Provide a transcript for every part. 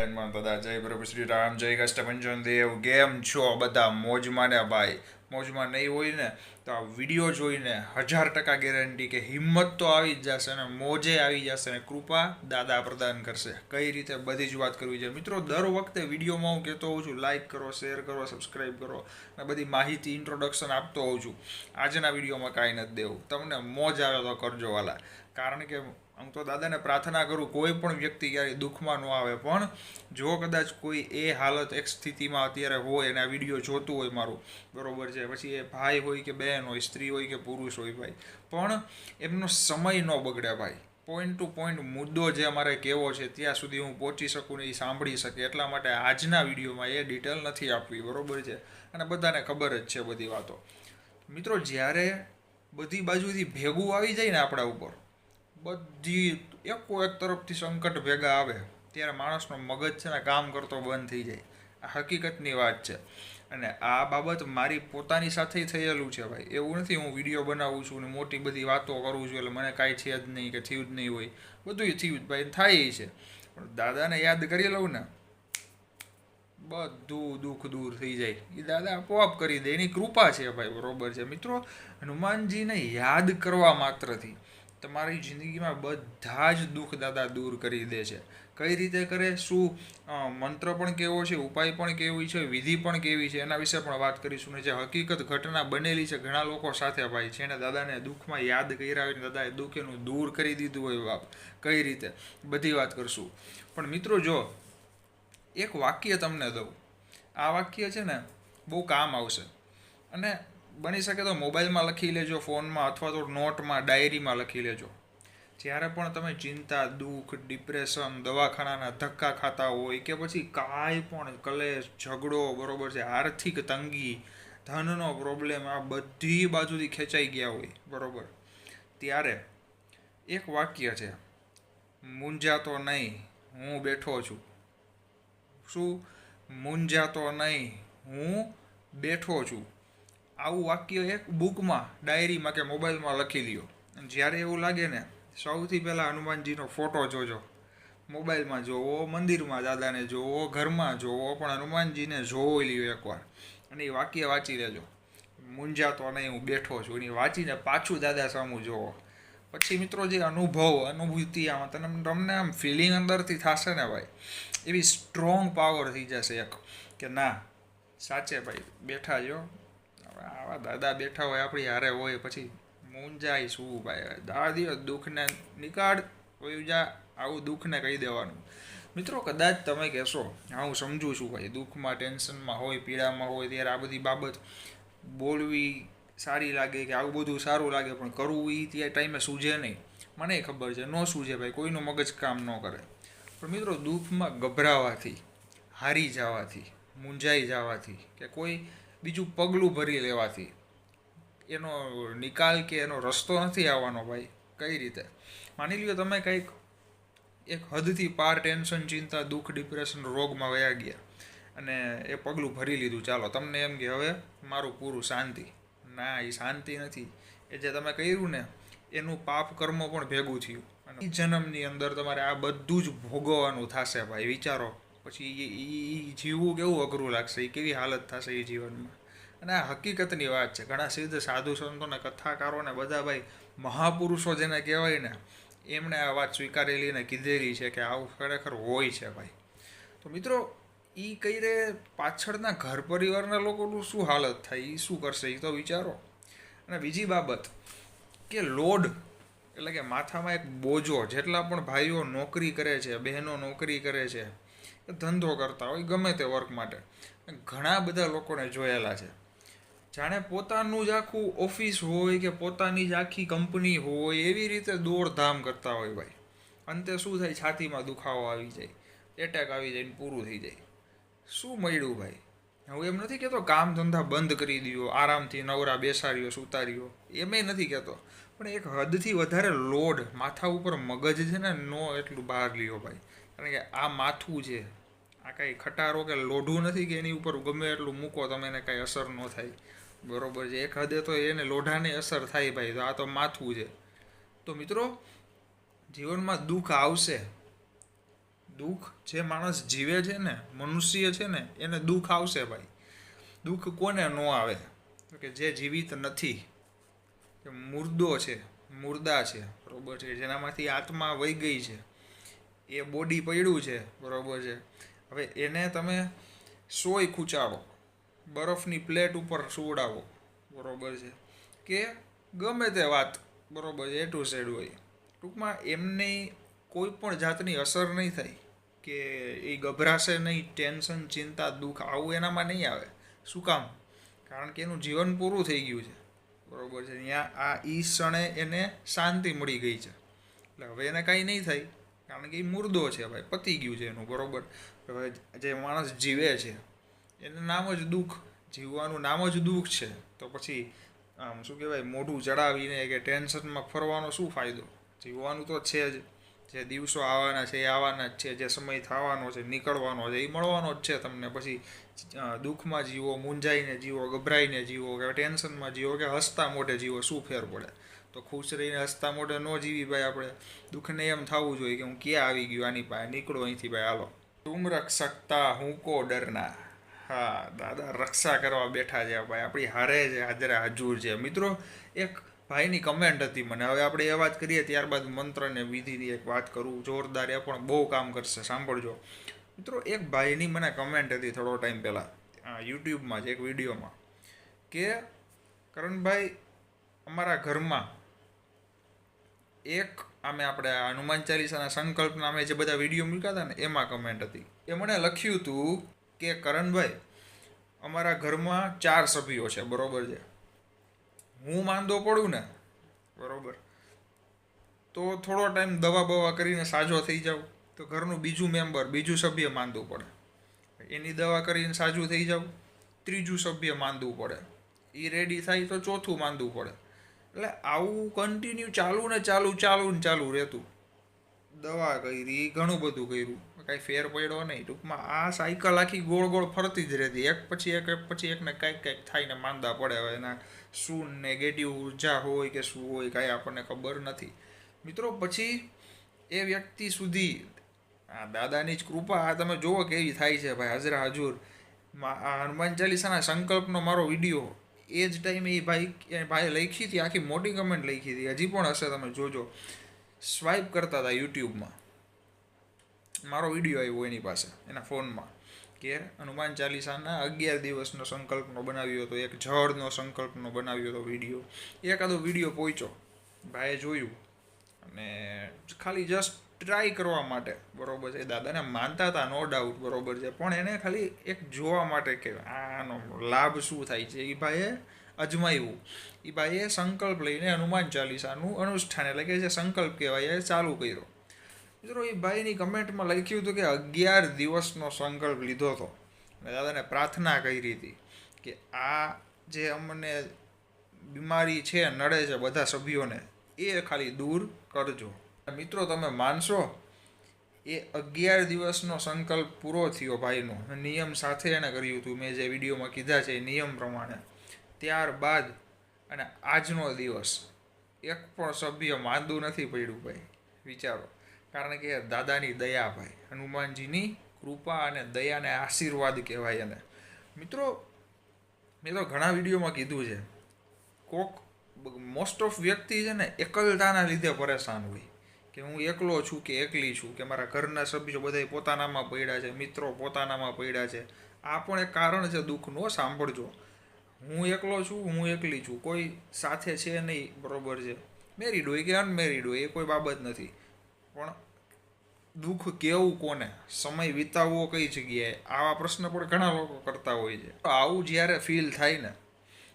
જય પ્રભુ શ્રી રામ, જય કષ્ટભંજન દેવ, કેમ છો બધા? મોજમાં ને ભાઈ, મોજમાં નહીં હોય ને, તો આ વીડિયો જોઈને હજાર ટકા ગેરંટી કે હિંમત તો આવી જ જશે ને, મોજે આવી જશે ને, કૃપા દાદા પ્રદાન કરશે. કઈ રીતે બધી જ વાત કરવી છે મિત્રો, દર વખતે વિડીયોમાં હું કહેતો હોઉં છું લાઇક કરો શેર કરો સબસ્ક્રાઈબ કરો અને બધી માહિતી ઇન્ટ્રોડક્શન આપતો હોઉં છું. આજના વિડીયોમાં કાંઈ નથી દેવું. તમને મોજ આવે તો કરજો વાલા. કારણ કે હું તો દાદાને પ્રાર્થના કરું, કોઈ પણ વ્યક્તિ ક્યારેય દુઃખમાં ન આવે. પણ જો કદાચ કોઈ એ હાલત, એક સ્થિતિમાં અત્યારે હોય અને આ વીડિયો જોતું હોય મારું, બરોબર છે, પછી એ ભાઈ હોય કે બહેન હોય, સ્ત્રી હોય કે પુરુષ હોય ભાઈ, પણ એમનો સમય ન બગડે ભાઈ. પોઈન્ટ ટુ પોઈન્ટ મુદ્દો જે અમારે કેવો છે, ત્યાં સુધી હું પહોંચી શકું ને એ સાંભળી શકે. એટલા માટે આજના વિડીયોમાં એ ડિટેલ નથી આપવી, બરોબર છે? અને બધાને ખબર જ છે બધી વાતો. મિત્રો, જ્યારે બધી બાજુથી ભેગું આવી જાય ને આપણા ઉપર બધી એકો એક તરફથી સંકટ ભેગા આવે, ત્યારે માણસનો મગજ છે ને કામ કરતો બંધ થઈ જાય. આ હકીકતની વાત છે. અને આ બાબત મારી પોતાની સાથે થયેલું છે ભાઈ. એવું નથી હું વીડિયો બનાવું છું ને મોટી બધી વાતો કરું છું એટલે મને કાંઈ છે જ નહીં કે થયું જ નહીં હોય. બધું થયું જ ભાઈ, થાય છે. પણ દાદાને યાદ કરી લઉં ને, બધું દુઃખ દૂર થઈ જાય. એ દાદા આપોઆપ કરી દે. એની કૃપા છે ભાઈ, બરોબર છે. મિત્રો, હનુમાનજીને યાદ કરવા માત્રથી. તમારી જિંદગીમાં બધા જ દુઃખ દાદા દૂર કરી દે છે. કઈ રીતે કરે? શું મંત્ર પણ કેવો છે? ઉપાય પણ કેવી છે? વિધિ પણ કેવી છે? એના વિશે પણ વાત કરીશું ને જે હકીકત ઘટના બનેલી છે. ઘણા લોકો સાથે ભાઈ છે એને દાદાને દુઃખમાં યાદ હોય દાદાએ દુઃખ એનું દૂર કરી દીધું હોય બાપ. કઈ રીતે? બધી વાત કરશું. પણ મિત્રો જો, એક વાક્ય તમને દઉં. આ વાક્ય છે ને બહુ કામ આવશે. અને બની શકે તો મોબાઈલમાં લખી લેજો, ફોનમાં અથવા તો નોટમાં, ડાયરીમાં લખી લેજો. જ્યારે પણ તમે ચિંતા, દુઃખ, ડિપ્રેશન, દવાખાનાના ધક્કા ખાતા હોય કે પછી કાંઈ પણ કલેશ, ઝઘડો, બરોબર છે, આર્થિક તંગી, ધનનો પ્રોબ્લેમ, આ બધી બાજુથી ખેંચાઈ ગયા હોય, બરોબર. ત્યારે એક વાક્ય છે, મૂંઝાતો નહીં, હું બેઠો છું. શું? મૂંઝાતો નહીં, હું બેઠો છું. આવું વાક્ય એક બુકમાં ડાયરીમાં કે મોબાઈલમાં લખી લ્યો. જ્યારે એવું લાગે ને, સૌથી પહેલાં હનુમાનજીનો ફોટો જોજો. મોબાઈલમાં જોવો, મંદિરમાં દાદાને જોવો, ઘરમાં જોવો, પણ હનુમાનજીને જોવો લ્યો એકવાર. અને એ વાક્ય વાંચી લેજો. મૂંઝાતો નહીં, હું બેઠો છું. એની વાંચીને પાછું દાદા સામું જોવો. પછી મિત્રો જે અનુભવ, અનુભૂતિ આમાં તને તમને આમ ફિલિંગ અંદરથી થશે ને ભાઈ? એવી સ્ટ્રોંગ પાવર થઈ જશે એક. કે ના, સાચે ભાઈ, બેઠા જો. આવા દાદા બેઠા હોય, આપણી હારે હોય, પછી મૂંઝાય શું ભાઈ? દા દિવસ દુઃખને નિકાળ કોઈ જા, આવું દુઃખને કહી દેવાનું. મિત્રો, કદાચ તમે કહેશો, હા સમજુ છું ભાઈ, દુઃખમાં, ટેન્શનમાં હોય, પીડામાં હોય, ત્યારે આ બધી બાબત બોલવી સારી લાગે કે આવું બધું સારું લાગે, પણ કરવું એ ત્યાં ટાઈમે સૂઝે નહીં. મને ખબર છે, ન સૂઝે ભાઈ, કોઈનું મગજ કામ ન કરે. પણ મિત્રો, દુઃખમાં ગભરાવાથી, હારી જવાથી, મૂંઝાઈ જવાથી કે કોઈ બીજું પગલું ભરી લેવાથી. એનો નિકાલ કે એનો રસ્તો નથી આવવાનો ભાઈ, કઈ રીતે? માની લ્યો તમે કંઈક, એક હદથી પાર ટેન્શન, ચિંતા, દુઃખ, ડિપ્રેશન રોગમાં વયા ગયા અને એ પગલું ભરી લીધું. ચાલો, તમને એમ કે હવે મારું પૂરું શાંતિ. ના એ શાંતિ નથી. એ જે તમે કર્યું ને, એનું પાપ કર્મ પણ ભેગું થયું. અને જન્મની અંદર તમારે આ બધું જ ભોગવવાનું થશે ભાઈ, વિચારો. પછી એ જીવવું કેવું અઘરું લાગશે? એ કેવી હાલત થશે એ જીવનમાં? અને આ હકીકતની વાત છે. ઘણા સિદ્ધ સાધુ સંતોને કથાકારોને બધા ભાઈ મહાપુરુષો જેને કહેવાય ને, એમણે આ વાત સ્વીકારેલી ને કીધેલી છે કે આવું ખરેખર હોય છે ભાઈ. તો મિત્રો એ કહી રે પાછળના ઘર પરિવારના લોકોનું શું હાલત થાય? એ શું કરશે? એ તો વિચારો. અને બીજી બાબત કે લોડ એટલે કે માથામાં એક બોજો જેટલા પણ ભાઈઓ નોકરી કરે છે, બહેનો નોકરી કરે છે ધંધો કરતા હોય ગમે તે વર્ક માટે. ઘણા બધા લોકોને જોયેલા છે. જાણે પોતાનું જ આખું ઓફિસ હોય કે પોતાની જ આખી કંપની હોય, એવી રીતે દોડધામ કરતા હોય ભાઈ. અંતે શું થાય? છાતીમાં દુખાવો આવી જાય એટેક આવી જાય ને પૂરું થઈ જાય. શું મળ્યું ભાઈ? હું એમ નથી કહેતો કામ ધંધા બંધ કરી દો આરામથી નવરા બેસાડ્યો, સુતાર્યો. એમ નથી કહેતો પણ એક હદથી વધારે લોડ માથા ઉપર મગજ છે ને, નો એટલું બહાર લ્યો ભાઈ. કારણ કે આ માથું છે, આ કાંઈ ખટારો કે લોઢું નથી કે એની ઉપર ગમે એટલું મૂકો, તમે એને કાંઈ અસર ન થાય. બરોબર છે. એક હદે તો એને લોઢાની અસર થાય ભાઈ, તો આ તો માથું છે. તો મિત્રો, જીવનમાં દુઃખ આવશે. દુઃખ જે માણસ જીવે છે ને, મનુષ્ય છે ને, એને દુઃખ આવશે ભાઈ. દુઃખ કોને ન આવે? કે જે જીવિત નથી. કે મુર્દો છે, મુર્દા છે, બરોબર છે, જેનામાંથી આત્મા વહી ગઈ છે. એ બોડી પડ્યું છે, બરોબર છે. હવે એને તમે સોય ખૂંચાડો, બરફની પ્લેટ ઉપર સુવડાવો, બરોબર છે. કે ગમે તે વાત, બરોબર છે એ ટુ સેડ હોય. ટૂંકમાં એમની કોઈ પણ જાતની અસર નહીં થાય કે એ ગભરાશે નહીં, ટેન્શન, ચિંતા, દુઃખ, આવું એનામાં નહીં આવે. શું કામ? કારણ કે એનું જીવન પૂરું થઈ ગયું છે. બરોબર છે. અહીંયા આ ઈ ક્ષણે એને શાંતિ મળી ગઈ છે. એટલે હવે એને કાંઈ નહીં થાય, કારણ કે એ મુર્દો છે ભાઈ, પતી ગયું છે એનું, બરોબર? હવે જે માણસ જીવે છે, એનું નામ જ દુઃખ, જીવવાનું નામ જ દુઃખ છે. તો પછી આમ શું કહેવાય, મોઢું ચડાવીને કે ટેન્શનમાં ફરવાનો શું ફાયદો? જીવવાનું તો છે જ. જે દિવસો આવવાના છે, એ આવવાના જ છે, જે સમય થવાનો છે, નીકળવાનો છે, એ મળવાનો જ છે તમને. પછી દુઃખમાં જીવો, મૂંઝાઈને જીવો, ગભરાઈને જીવો, કે ટેન્શનમાં જીવો, કે હસતા મોઢે જીવો, શું ફેર પડે? તો ખુશ રહીને હસતા મોઢે ન જીવી ભાઈ આપણે. દુઃખને એમ થવું જોઈએ કે હું ક્યાં આવી ગયું, આની પાસે નીકળો અહીંથી ભાઈ, હાલો. તુમ રક્ષકતા, હું કો ડરના? હા, દાદા રક્ષા કરવા બેઠા છે ભાઈ, આપણી હારે છે હાજરે હજુર છે. મિત્રો, એક ભાઈની કમેન્ટ હતી મને. હવે આપણે એ વાત કરીએ ત્યારબાદ મંત્ર ને વિધિની એક વાત કરું. જોરદાર એ પણ બહુ કામ કરશે. સાંભળજો. મિત્રો, એક ભાઈની મને કમેન્ટ હતી થોડો ટાઈમ પહેલાં યુટ્યુબમાં જ, એક વિડીયોમાં કે કરણભાઈ, અમારા ઘરમાં એક આમે આપણે હનુમાન ચાલીસાના સંકલ્પ નામે જે બધા વીડિયો મૂક્યા હતા ને, એમાં કમેન્ટ હતી. એ મને લખ્યું હતું કે કરણભાઈ, અમારા ઘરમાં ચાર સભ્યો છે. બરોબર છે? હું માંદો પડું ને? બરોબર. તો થોડો ટાઈમ દવા બવા કરીને સાજો થઈ જાઉં. તો ઘરનું બીજું મેમ્બર બીજું સભ્ય માંદું પડે. એની દવા કરીને સાજું થઈ જાઉં. ત્રીજું સભ્ય માંદું પડે. એ રેડી થાય તો ચોથું માંદું પડે. એટલે આવું કન્ટિન્યુ ચાલુ ને ચાલુ ચાલુ ને ચાલુ રહેતું. દવા કરી ઘણું બધું કર્યું. કાંઈ ફેર પડ્યો નહીં. ટૂંકમાં આ સાયકલ આખી ગોળ ગોળ ફરતી જ રહેતી. એક પછી એક એક પછી એકને કાંઈક કાંઈક થાયને માંદા પડે. હવે એના શું નેગેટિવ ઊર્જા હોય કે શું હોય કાંઈ આપણને ખબર નથી. મિત્રો, પછી એ વ્યક્તિ સુધી આ દાદાની જ કૃપા, આ તમે જુઓ કેવી થાય છે ભાઈ, હાજરા હજુર. આ હનુમાન ચાલીસાના સંકલ્પનો મારો વીડિયો. એ જ ટાઈમે એ ભાઈ ભાઈ લખી હતી, આખી મોટી કમેન્ટ લખી હતી. હજી પણ હશે, તમે જોજો. સ્વાઇપ કરતા હતા યુટ્યુબમાં મારો વીડિયો આવ્યો એની પાસે, એના ફોનમાં. કે હનુમાન ચાલીસાના અગિયાર દિવસનો સંકલ્પનો બનાવ્યો હતો, એક જળનો સંકલ્પનો બનાવ્યો હતો વીડિયો. એકાદો વીડિયો પહોંચ્યો, ભાઈએ જોયું. અને ખાલી જસ્ટ ટ્રાય કરવા માટે, બરોબર છે. દાદાને માનતા હતા નો ડાઉટ બરોબર છે. પણ એને ખાલી એક જોવા માટે કે, આનો લાભ શું થાય છે? એ ભાઈએ અજમાવ્યું એ ભાઈએ સંકલ્પ લઈને હનુમાન ચાલીસાનું અનુષ્ઠાન, એટલે કે જે સંકલ્પ કહેવાય, એ ચાલુ કર્યો. મિત્રો, એ ભાઈની કમેન્ટમાં લખ્યું હતું કે અગિયાર દિવસનો સંકલ્પ લીધો હતો. અને દાદાને પ્રાર્થના કરી હતી કે આ જે અમને બીમારી છે, નડે છે બધા સભ્યોને, એ ખાલી દૂર કરજો. મિત્રો, તમે માનશો? એ અગિયાર દિવસનો સંકલ્પ પૂરો થયો ભાઈનો. નિયમ સાથે એણે કર્યું હતું. મેં જે વિડીયોમાં કીધા છે એ નિયમ પ્રમાણે. ત્યારબાદ અને આજનો દિવસ, એક પણ સભ્ય માંદું નથી પડ્યું ભાઈ. વિચારો. કારણ કે દાદાની દયા ભાઈ, હનુમાનજીની કૃપા અને દયાને આશીર્વાદ કહેવાય એને. મિત્રો, મેં તો ઘણા વિડીયોમાં કીધું છે, કોક મોસ્ટ ઓફ વ્યક્તિ છે ને એકલતાના લીધે પરેશાન હોય. કે હું એકલો છું કે એકલી છું, કે મારા ઘરના સભ્યો બધા પોતાનામાં પડ્યા છે, મિત્રો પોતાનામાં પડ્યા છે, આ પણ એક કારણ છે દુઃખનો સાંભળજો. હું એકલો છું, હું એકલી છું, કોઈ સાથે છે નહીં, બરોબર છે. મેરીડ હોય કે અનમેરીડ હોય, એ કોઈ બાબત નથી. પણ દુઃખ કેવું કોને? સમય વિતાવવો કઈ જગ્યાએ? આવા પ્રશ્ન પણ ઘણા લોકો કરતા હોય છે. આવું જ્યારે ફીલ થાય ને,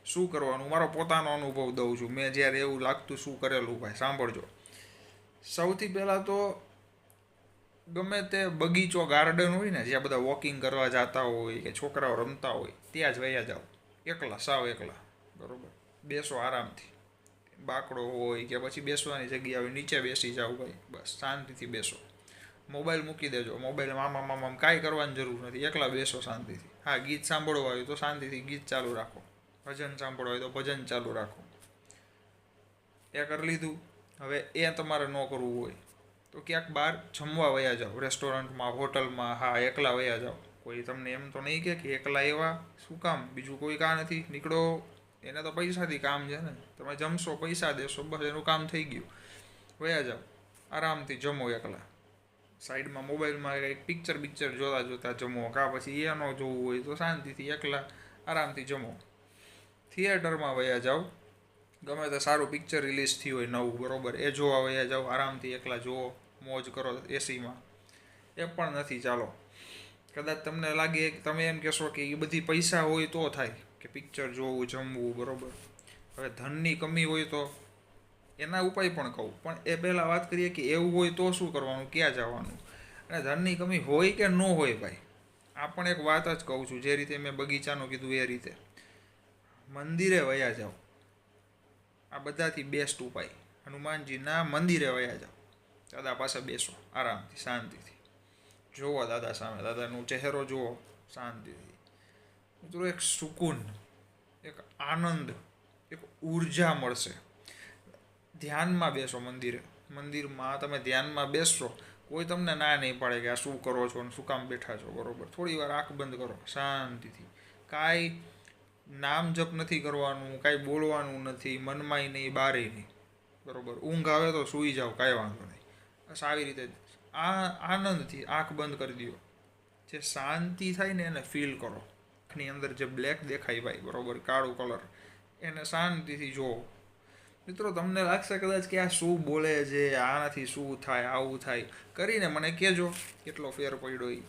શું કરવાનું? મારો પોતાનો અનુભવ દઉં છું. મેં જ્યારે એવું લાગતું શું કરેલું ભાઈ? સાંભળજો. સૌથી પહેલાં તો ગમે તે બગીચો ગાર્ડન હોય ને, જ્યાં બધા વોકિંગ કરવા જતા હોય કે છોકરાઓ રમતા હોય, ત્યાં જ વયા જાઓ. એકલા, સાવ એકલા. બરોબર? બેસો આરામથી. બાકડો હોય કે પછી બેસવાની જગ્યા હોય, નીચે બેસી જાઓ ભાઈ, બસ, શાંતિથી બેસો. મોબાઈલ મૂકી દેજો. મોબાઈલ મામા મામા કાંઈ કરવાની જરૂર નથી. એકલા બેસો શાંતિથી. હા, ગીત સાંભળવા હોય તો શાંતિથી ગીત ચાલુ રાખો. ભજન સાંભળવા હોય તો ભજન ચાલુ રાખો. એ કરી લીધું. હવે એ તમારે ન કરવું હોય તો ક્યાંક બહાર જમવા વયા જાઓ. રેસ્ટોરન્ટમાં, હોટલમાં, હા, એકલા વયા જાઓ. કોઈ તમને એમ તો નહીં કે એકલા એવા. શું કામ? બીજું કોઈ કામ નથી? નીકળો. એને તો પૈસાથી કામ છે ને. તમે જમશો, પૈસા દેશો, બસ એનું કામ થઈ ગયું. વયા જાઓ. આરામથી જમો એકલા. સાઈડમાં મોબાઈલમાં કંઈક પિક્ચર પિક્ચર જોતા જોતા જમો. કાં પછી એનો જોવું હોય તો શાંતિથી એકલા આરામથી જમો. થિયેટરમાં વયા જાઓ. ગમે તે સારું પિક્ચર રિલીઝ થયું હોય નવું, બરાબર, એ જોવા વયા જાઓ. આરામથી એકલા જુઓ, મોજ કરો એસીમાં. એ પણ નથી ચાલો. કદાચ તમને લાગે, તમે એમ કહેશો કે એ બધી પૈસા હોય તો થાય. કે પિક્ચર જોવું, જમવું, બરોબર. હવે ધનની કમી હોય તો એના ઉપાય પણ કહું. પણ એ પહેલાં વાત કરીએ કે એવું હોય તો શું કરવાનું, ક્યાં જવાનું? અને ધનની કમી હોય કે ન હોય ભાઈ? આ પણ એક વાત જ કહું છું, જે રીતે મેં બગીચાનું કીધું એ રીતે. મંદિરે વયા જાઓ. આ બધાથી બેસ્ટ ઉપાય. હનુમાનજીના મંદિરે વયા જાઓ. દાદા પાસે બેસો, આરામથી, શાંતિથી. જુઓ દાદા સામે, દાદાનો ચહેરો જુઓ, શાંતિથી. મિત્રો, એક સુકૂન, એક આનંદ, એક ઊર્જા મળશે. ધ્યાનમાં બેસો મંદિરે. મંદિરમાં તમે ધ્યાનમાં બેસશો, કોઈ તમને ના નહીં પાડે કે આ શું કરો છો અને શું કામ બેઠા છો, બરોબર. થોડી વાર આંખ બંધ કરો, શાંતિથી. કાંઈ નામ જપ નથી કરવાનું, કાંઈ બોલવાનું નથી, મનમાંય નહીં, બારેય નહીં. બરાબર. ઊંઘ આવે તો સૂઈ જાઓ, કાંઈ વાંધો નહીં. બસ આવી રીતે આ આનંદથી આંખ બંધ કરી દો. જે શાંતિ થાય ને એને ફીલ કરો. આંખની અંદર જે બ્લેક દેખાય ભાઈ, બરાબર? કાળું કલર એને શાંતિથી જુઓ. મિત્રો, તમને લાગશે કદાચ કે આ શું બોલે છે, આનાથી શું થાય, આવું થાય. કરીને મને કહેજો કેટલો ફેર પડ્યો એ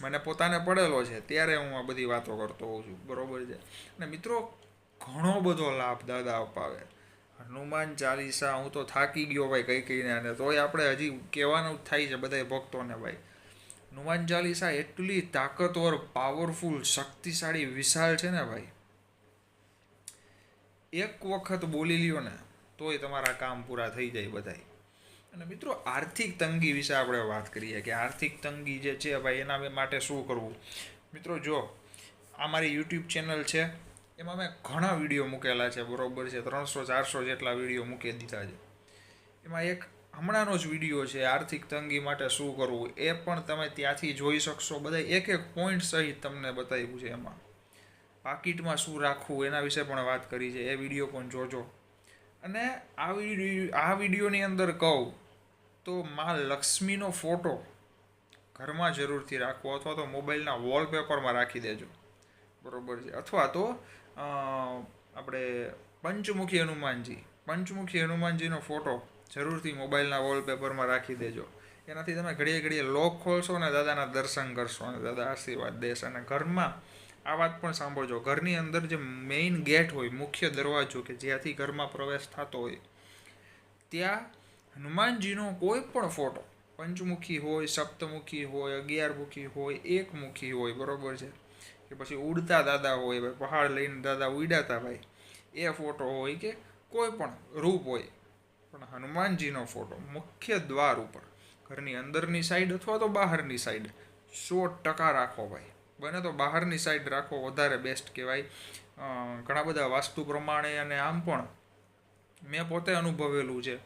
મને પોતાને પડેલો છે, ત્યારે હું આ બધી વાતો કરતો હોઉં છું. બરાબર છે? અને મિત્રો, ઘણો બધો લાભ દાદા અપાવે. હનુમાન ચાલીસા, હું તો થાકી ગયો ભાઈ કઈ કઈને અને તોય આપણે હજી કહેવાનું જ થાય છે બધા ભક્તોને ભાઈ. હનુમાન ચાલીસા એટલી તાકતવર પાવરફુલ શક્તિશાળી, વિશાળ છે ને ભાઈ? એક વખત બોલી લ્યો ને, તોય તમારા કામ પૂરા થઈ જાય બધાય. અને મિત્રો, આર્થિક તંગી વિશે આપણે વાત કરીએ કે આર્થિક તંગી જે છે ભાઈ, એના માટે શું કરવું? મિત્રો, જો, આ મારી યુટ્યુબ ચેનલ છે, એમાં મેં ઘણા વીડિયો મૂકેલા છે, બરોબર છે, ત્રણસો ચારસો જેટલા વીડિયો મૂકી દીધા છે. એમાં એક હમણાંનો જ વીડિયો છે, આર્થિક તંગી માટે શું કરવું, એ પણ તમે ત્યાંથી જોઈ શકશો. બધા એક એક પોઈન્ટ સહિત તમને બતાવ્યું છે એમાં. પાકીટમાં શું રાખવું, એના વિશે પણ વાત કરી છે. એ વીડિયો પણ જોજો. અને આ વીડિયો, આ વિડીયોની અંદર કહું તો માં લક્ષ્મીનો ફોટો ઘરમાં જરૂરથી રાખવો અથવા તો મોબાઈલના વોલપેપરમાં રાખી દેજો. બરોબર છે. અથવા તો આપણે પંચમુખી હનુમાનજી, પંચમુખી હનુમાનજીનો ફોટો જરૂરથી મોબાઈલના વોલપેપરમાં રાખી દેજો. એનાથી તમે ઘડીએ ઘડીએ લોક ખોલશો અને દાદાના દર્શન કરશો અને દાદા આશીર્વાદ દેશે. અને ઘરમાં આ વાત પણ સાંભળજો. ઘરની અંદર જે મેઇન ગેટ હોય, મુખ્ય દરવાજો કે જ્યાંથી ઘરમાં પ્રવેશ થતો હોય, ત્યાં હનુમાનજીનો કોઈ પણ ફોટો પંચમુખી હોય, સપ્તમુખી હોય, અગિયારમુખી હોય, એકમુખી હોય, બરોબર છે? કે પછી ઉડતા દાદા હોય ભાઈ પહાડ લઈને દાદા ઉડ્યા હતા ભાઈ એ ફોટો હોય કે કોઈ પણ રૂપ હોય. પણ હનુમાનજીનો ફોટો મુખ્ય દ્વાર ઉપર. ઘરની અંદરની સાઈડ અથવા તો બહારની સાઈડ સો ટકા રાખો ભાઈ. બને તો બહારની સાઈડ રાખો, વધારે બેસ્ટ કહેવાય. ઘણા બધા વાસ્તુ પ્રમાણે અને આમ પણ મેં પોતે અનુભવેલું છે.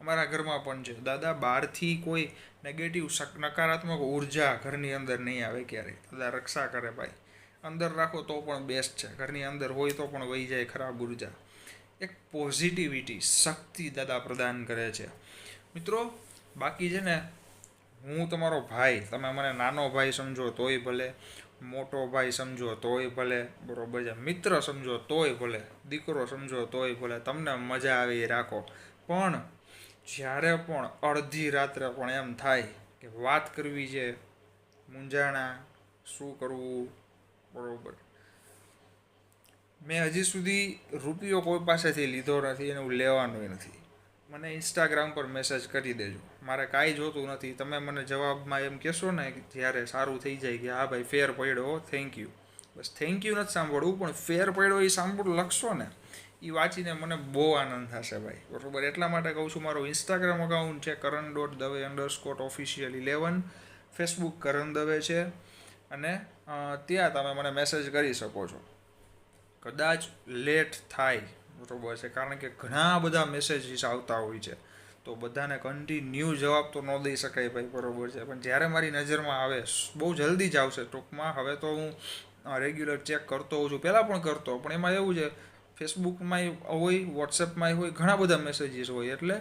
અમારા ઘરમાં પણ છે. દાદા, બહારથી કોઈ નેગેટિવ નકારાત્મક ઊર્જા ઘરની અંદર નહીં આવે ક્યારેય દાદા, રક્ષા કરે ભાઈ. અંદર રાખો તો પણ બેસ્ટ છે. ઘરની અંદર હોય તો પણ વહી જાય ખરાબ ઊર્જા. એક પોઝિટિવિટી શક્તિ દાદા પ્રદાન કરે છે. મિત્રો, બાકી છે ને, હું તમારો ભાઈ, તમે મને નાનો ભાઈ સમજો તોય ભલે, મોટો ભાઈ સમજો તોય ભલે, બરોબર છે, મિત્ર સમજો તોય ભલે, દીકરો સમજો તોય ભલે, તમને મજા આવી રાખો. પણ જ્યારે પણ અડધી રાત્રે પણ એમ થાય કે વાત કરવી છે, મૂંઝાણા, શું કરવું, બરોબર. મેં હજી સુધી રૂપિયો કોઈ પાસેથી લીધો નથી અને હું લેવાનોય નથી. મને ઇન્સ્ટાગ્રામ પર મેસેજ કરી દેજો. મારે કાંઈ જોતું નથી. તમે મને જવાબમાં એમ કહેશો ને જ્યારે સારું થઈ જાય કે હા ભાઈ ફેર પડ્યો થેન્ક યુ બસ થેન્ક યુ નથી સાંભળવું, પણ ફેર પડ્યો એ સાંભળ, લખશો ને. એ વાંચીને મને બહુ આનંદ થશે ભાઈ. બરાબર? એટલા માટે કહું છું, મારો ઇન્સ્ટાગ્રામ અકાઉન્ટ છે Karan dot Dave underscore official eleven Facebook Karan Dave છે. અને ત્યાં તમે મને મેસેજ કરી શકો છો. કદાચ લેટ થાય, બરોબર છે. કારણ કે ઘણા બધા મેસેજીસ આવતા હોય છે. તો બધાને કન્ટિન્યુ જવાબ તો ન દઈ શકાય ભાઈ, બરોબર છે. પણ જ્યારે મારી નજરમાં આવે, બહુ જલ્દી જ આવશે. ટૂંકમાં હવે તો હું રેગ્યુલર ચેક કરતો હોઉં છું. પહેલાં પણ કરતો, પણ એમાં એવું છે ફેસબુકમાંય હોય વોટ્સએપમાંય હોય, ઘણા બધા મેસેજીસ હોય. એટલે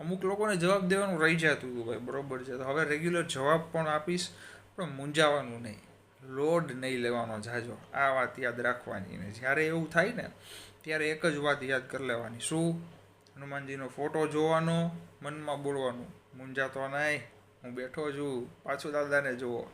અમુક લોકોને જવાબ દેવાનું રહી જતું હતું ભાઈ બરોબર છે. તો હવે રેગ્યુલર જવાબ પણ આપીશ, પણ મૂંઝાવાનું નહીં. લોડ નહીં લેવાનો જાજો. આ વાત યાદ રાખવાની ને જ્યારે એવું થાય ને, ત્યારે એક જ વાત યાદ કરી લેવાની. શું? હનુમાનજીનો ફોટો જોવાનો, મનમાં બોલવાનું મૂંઝાતો નહીં, હું બેઠો છું, પાછું દાદાને જુઓ.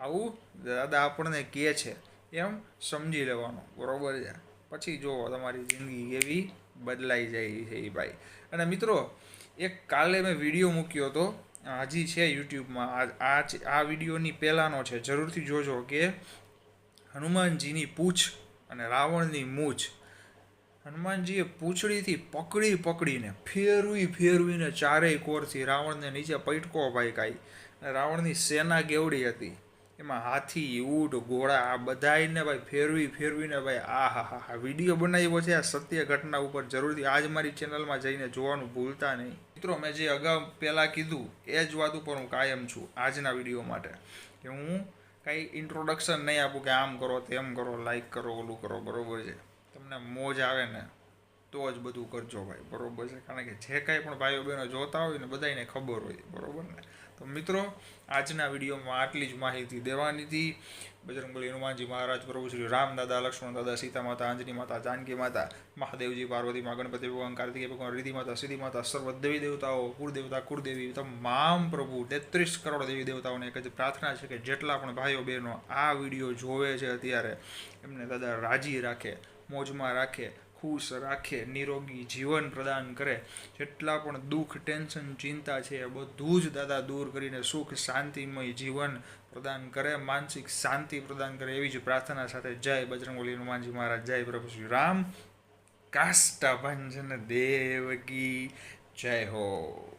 આવું દાદા આપણને કહે છે. એમ સમજી લેવાનું. બરોબર છે? પછી જુઓ તમારી જિંદગી કેવી બદલાઈ જાય છે એ ભાઈ. અને મિત્રો, એક કાલે મેં વીડિયો મૂક્યો હતો હજી છે યુટ્યુબમાં. આ આ વિડીયોની પહેલાંનો છે. જરૂરથી જોજો કે હનુમાનજીની પૂછ અને રાવણની મૂછ. હનુમાનજીએ પૂંછડીથી પકડી પકડીને ફેરવી ફેરવીને ચારેય કોરથી રાવણને નીચે પૈટકો ભાઈ કાંઈ અને રાવણની સેના કેવડી હતી. એમાં હાથી ઊંટ ઘોડા, આ બધાયને ભાઈ ફેરવી ફેરવીને ભાઈ આ હા હા હા, વીડિયો બનાવ્યો છે. આ સત્ય ઘટના ઉપર જરૂરથી આજ મારી ચેનલમાં જઈને જોવાનું ભૂલતા નહીં. મિત્રો, મેં જે અગાઉ પહેલાં કીધું, એ જ વાત ઉપર હું કાયમ છું આજના વીડિયો માટે. કે હું કાંઈ ઇન્ટ્રોડક્શન નહીં આપું કે આમ કરો, તેમ કરો લાઈક કરો, ઓલું કરો, બરોબર છે. તમને મોજ આવે ને, તો જ બધું કરજો ભાઈ, બરોબર છે. કારણ કે જે કાંઈ પણ ભાઈઓ બહેનો જોતા હોય ને બધાને ખબર હોય, બરાબર ને. તો મિત્રો, આજના વિડીયોમાં આટલી જ માહિતી દેવાની હતી. બજરંગબલી હનુમાનજી મહારાજ, પ્રભુ શ્રી રામ દાદા, લક્ષ્મણ દાદા, સીતા માતા આંજની માતા, જાનકી માતા, મહાદેવજી, પાર્વતી માં, ગણપતિ ભગવાન, કાર્તિકેય ભગવાન રીતિ માતા સીધી માતા, સર્વ દેવી દેવતાઓ, કુળદેવતા, કુળદેવી, તમામ પ્રભુ, તેત્રીસ કરોડ દેવી દેવતાઓને એક જ પ્રાર્થના છે કે જેટલા પણ ભાઈઓ બહેનો આ વીડિયો જોવે છે અત્યારે, એમને દાદા રાજી રાખે, મોજમાં રાખે, ખુશ રાખે, નિરોગી જીવન પ્રદાન કરે. જેટલા પણ દુઃખ, ટેન્શન, ચિંતા છે એ બધું જ દાદા દૂર કરીને સુખ, શાંતિમય જીવન પ્રદાન કરે, માનસિક શાંતિ પ્રદાન કરે એવી જ પ્રાર્થના સાથે જય બજરંગબલી હનુમાનજી મહારાજ, જય પ્રભુ શ્રી રામ. કાષ્ટભંજન ભંજન દેવકી, જય હો.